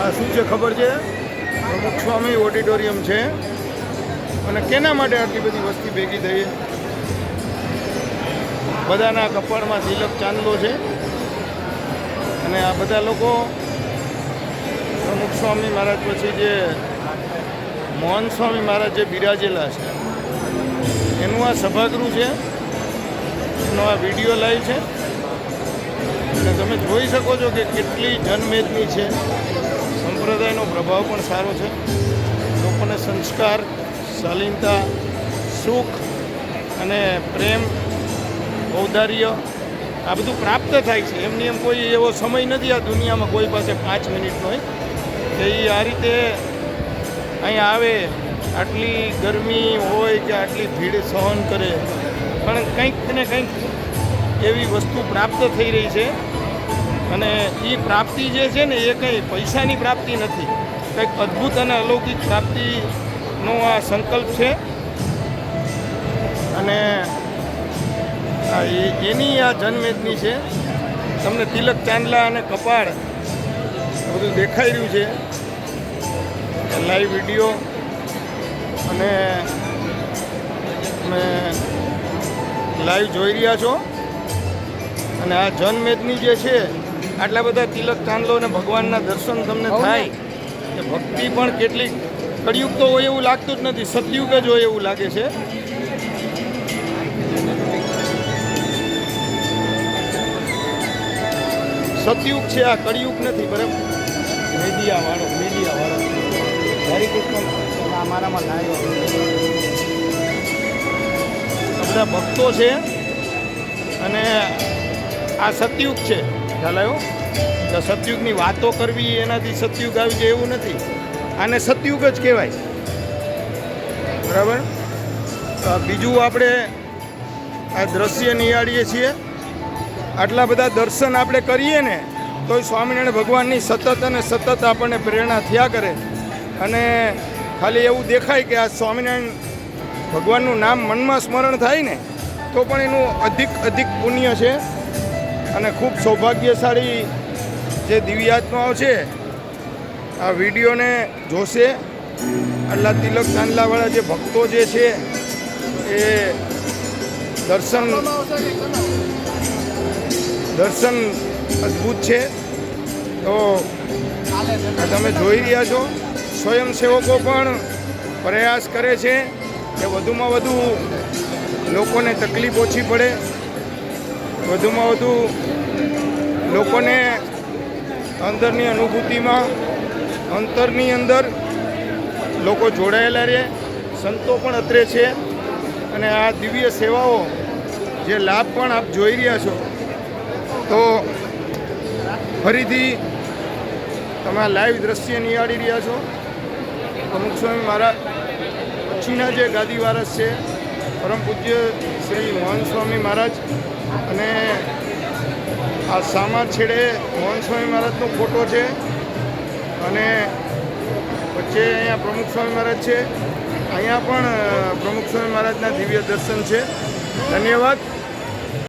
આ શું છે ખબર છે? પ્રમુખ સ્વામી ઓડિટોરિયમ છે. અને કેના માટે આટલી બધી વસ્તી ભેગી થઈ? બધાના કપાળમાં તિલક ચાંદલો છે. અને આ બધા લોકો પ્રમુખ સ્વામી મહારાજ પછી જે મોહન સ્વામી મહારાજ જે બિરાજેલા છે. એનું આ સભાગૃહ છે. એનો આ વીડિયો લાઈવ છે. અને તમે જોઈ શકો છો કે કેટલી જનમેદની છે. સંપ્રદાયનો પ્રભાવ પણ સારો છે. લોકોને સંસ્કાર, શાલીનતા, સુખ અને પ્રેમ, ઔદાર્ય આ બધું પ્રાપ્ત થાય છે. એમની એમ કોઈ એવો સમય નથી આ દુનિયામાં કોઈ પાસે પાંચ મિનિટનો કે એ આ રીતે અહીં આવે, આટલી ગરમી હોય કે આટલી ભીડ સહન કરે. પણ કંઈક ને કંઈક એવી વસ્તુ પ્રાપ્ત થઈ રહી છે. અને એ પ્રાપ્તિ જે છે ને, એ કંઈ પૈસાની પ્રાપ્તિ નથી. કંઈક અદ્ભુત અને અલૌકિક પ્રાપ્તિનો આ સંકલ્પ છે. અને એની આ જન્મેદની છે. તમને તિલક ચાંદલા અને કપાળ બધું દેખાઈ રહ્યું છે લાઈવ વીડિયો અને તમે લાઈવ જોઈ રહ્યા છો. અને આ જનમેદની જે છે આટલા બધા તિલક ચાંદલો અને ભગવાનના દર્શન તમને થાય. કે ભક્તિ પણ કેટલી કળિયુગ તો હોય એવું લાગતું જ નથી સતયુગ જ હોય એવું લાગે છે. સતયુગ છે આ કળિયુગ નથી બરાબર? મીડિયા વાળો મીડિયા વાળો હરે કૃષ્ણ. આ મારામાં લાવ્યો બધા ભક્તો છે અને આ સતયુગ છે. ખ્યાલ આવ્યો સતયુગની વાતો કરવી, એનાથી સતયુગ આવી જાય એવું નથી. આને સતયુગ જ કહેવાય. બરાબર? બીજું આપણે આ દ્રશ્ય નિહાળીએ છીએ. આટલા બધા દર્શન આપણે કરીએ ને, તોય સ્વામિનારાયણ ભગવાનની સતત અને સતત આપણને પ્રેરણા થયા કરે. અને ખાલી એવું દેખાય કે આ સ્વામિનારાયણ ભગવાનનું નામ મનમાં સ્મરણ થાય ને, તો પણ એનું અધિક અધિક પુણ્ય છે. અને ખૂબ સૌભાગ્યશાળી જે દિવ્યાત્માઓ છે આ વિડીયોને જોશે. આટલા તિલક ચાંદલાવાળા જે ભક્તો જે છે, એ દર્શન દર્શન અદ્ભુત છે. તો તમે જોઈ રહ્યા છો, સ્વયંસેવકો પણ પ્રયાસ કરે છે કે વધુમાં વધુ લોકોને તકલીફ ઓછી પડે. વધુમાં વધુ લોકોને અંદરની અનુભૂતિમાં, અંતરની અંદર લોકો જોડાયેલા રહે, સંતો પણ અત્રે છે અને આ દિવ્ય સેવાઓ જે લાભ પણ આપ જોઈ રહ્યા છો, તો ફરીથી તમે લાઈવ દ્રશ્ય નિહાળી રહ્યા છો. પ્રમુખ સ્વામી મહારાજ, પછીના જે ગાદી વારસ છે, પરમ પૂજ્ય શ્રી મોહન સ્વામી મહારાજ અને આ સામા છેડે મોહન સ્વામી મહારાજનો ફોટો છે અને વચ્ચે અહીંયા પ્રમુખ સ્વામી મહારાજ છે. અહીંયા પણ પ્રમુખ સ્વામી મહારાજના દિવ્ય દર્શન છે. ધન્યવાદ.